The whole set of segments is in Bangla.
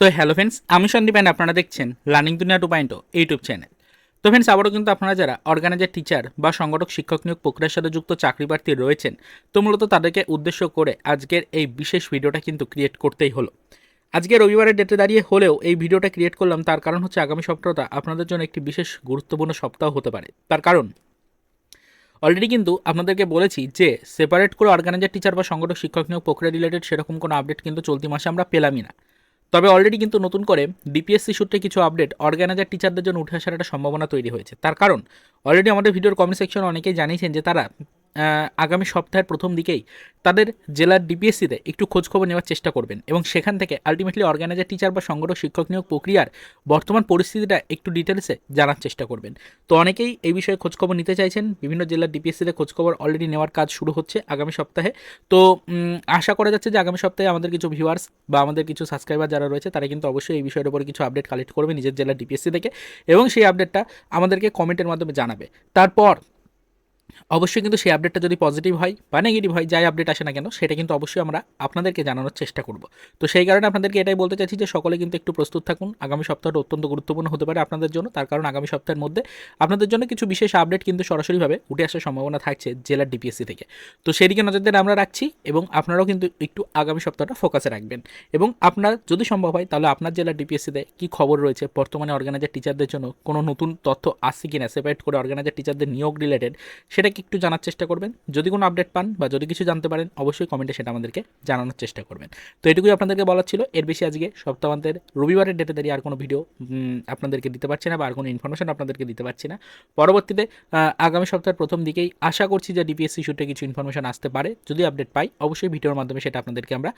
তো হ্যালো ফ্রেন্ডস আমি সন্দীপ অ্যান্ড আপনারা দেখছেন learning Duniya two point YouTube channel তো ফ্রেন্ডস আবারও কিন্তু আপনারা যারা অর্গানাইজার টিচার বা সংগঠক, শিক্ষক নিয়োগ প্রক্রিয়ার সাথে যুক্ত চাকরি প্রার্থী রয়েছেন, তো মূলত তাদেরকে উদ্দেশ্য করে আজকের এই বিশেষ ভিডিওটা কিন্তু ক্রিয়েট করতেই হলো। আজকে রবিবারের ডেটে দাঁড়িয়ে হলেও এই ভিডিওটা ক্রিয়েট করলাম তার কারণ হচ্ছে আগামী সপ্তাহটা আপনাদের জন্য একটি বিশেষ গুরুত্বপূর্ণ সপ্তাহ হতে পারে। তার কারণ অলরেডি কিন্তু আপনাদেরকে বলেছি যে সেপারেট করে অর্গানাইজার টিচার বা সংগঠক, শিক্ষক নিয়োগ প্রক্রিয়া রিলেটেড সেরকম কোনো আপডেট কিন্তু চলতি মাসে আমরা পেলামই না। তবে অলরেডি কিন্তু নতুন করে ডিপিএসসি সূত্রে কিছু আপডেট অর্গানাইজার টিচারদের জন্য উঠে আসার একটা সম্ভাবনা তৈরি হয়েছে। তার কারণ অলরেডি আমাদের ভিডিওর কমেন্ট সেকশনে অনেকেই জানিয়েছেন যে তারা আগামী সপ্তাহের প্রথম দিকেই তাদের জেলার ডিপিএসসিতে একটু খোঁজখবর নেওয়ার চেষ্টা করবেন এবং সেখান থেকে আলটিমেটলি অর্গানাইজার টিচার বা সংগঠক, শিক্ষক নিয়োগ প্রক্রিয়ার বর্তমান পরিস্থিতিটা একটু ডিটেলসে জানার চেষ্টা করবেন। তো অনেকেই এই বিষয়ে খোঁজখবর নিতে চাইছেন, বিভিন্ন জেলার ডিপিএসসিতে খোঁজখবর অলরেডি নেওয়ার কাজ শুরু হচ্ছে আগামী সপ্তাহে। তো আশা করা যাচ্ছে যে আগামী সপ্তাহে আমাদের কিছু ভিউয়ার্স বা আমাদের কিছু সাবস্ক্রাইবার যারা রয়েছে, তারা কিন্তু অবশ্যই এই বিষয়ের উপরে কিছু আপডেট কালেক্ট করবে নিজের জেলার ডিপিএসসি থেকে এবং সেই আপডেটটা আমাদেরকে কমেন্টের মাধ্যমে জানাবে। তারপর অবশ্যই কিন্তু সেই আপডেটটা যদি পজিটিভ হয় বা নেগেটিভ হয়, যাই আপডেট আসে না কেন, সেটা কিন্তু অবশ্যই আমরা আপনাদেরকে জানানোর চেষ্টা করব। তো সেই কারণে আপনাদেরকে এটাই বলতে চাইছি যে সকলে কিন্তু একটু প্রস্তুত থাকুন। আগামী সপ্তাহটা অত্যন্ত গুরুত্বপূর্ণ হতে পারে আপনাদের জন্য। তার কারণ আগামী সপ্তাহের মধ্যে আপনাদের জন্য কিছু বিশেষ আপডেট কিন্তু সরাসরিভাবে উঠে আসার সম্ভাবনা থাকছে জেলার ডিপিএসসি থেকে। তো সেদিকে নজর দিয়ে আমরা রাখছি এবং আপনারাও কিন্তু একটু আগামী সপ্তাহটা ফোকাসে রাখবেন। এবং আপনার যদি সম্ভব হয়, তাহলে আপনার জেলার ডিপিএসসিতে কী খবর রয়েছে, বর্তমানে অর্গানাইজার টিচারদের জন্য কোনো নতুন তথ্য আসছে কিনা সেপারেট করে অর্গানাইজার টিচারদের নিয়োগ রিলেটেড সেটাকে একটু জানার চেষ্টা করবেন। যদি কোনো আপডেট পান বা যদি কিছু জানতে পারেন, অবশ্যই কমেন্টে সেটা আমাদেরকে জানানোর চেষ্টা করবেন। তো এটুকুই আপনাদেরকে বলার ছিল। এর বেশি আজকে সপ্তাহান্তের রবিবারের ডেটে দাঁড়িয়ে আর কোনো ভিডিও আপনাদেরকে দিতে পারছি না বা আর কোনো ইনফরমেশন আপনাদেরকে দিতে পারছি না। পরবর্তীতে আগামী সপ্তাহের প্রথম দিকেই আশা করছি যে ডিপিএসসি সূত্রে কিছু ইনফরমেশন আসতে পারে। যদি আপডেট পাই, অবশ্যই ভিডিওর মাধ্যমে সেটা আপনাদেরকে আমরা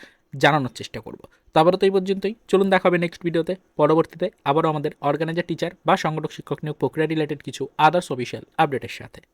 জানানোর চেষ্টা করব। তো আবারও তো এই পর্যন্তই। চলুন দেখা হবে নেক্সট ভিডিওতে পরবর্তীতে আবারও আমাদের অর্গানাইজার টিচার বা সংগঠক, শিক্ষক নিয়োগ প্রক্রিয়া রিলেটেড কিছু আদার্স অফিসিয়াল আপডেটের সাথে।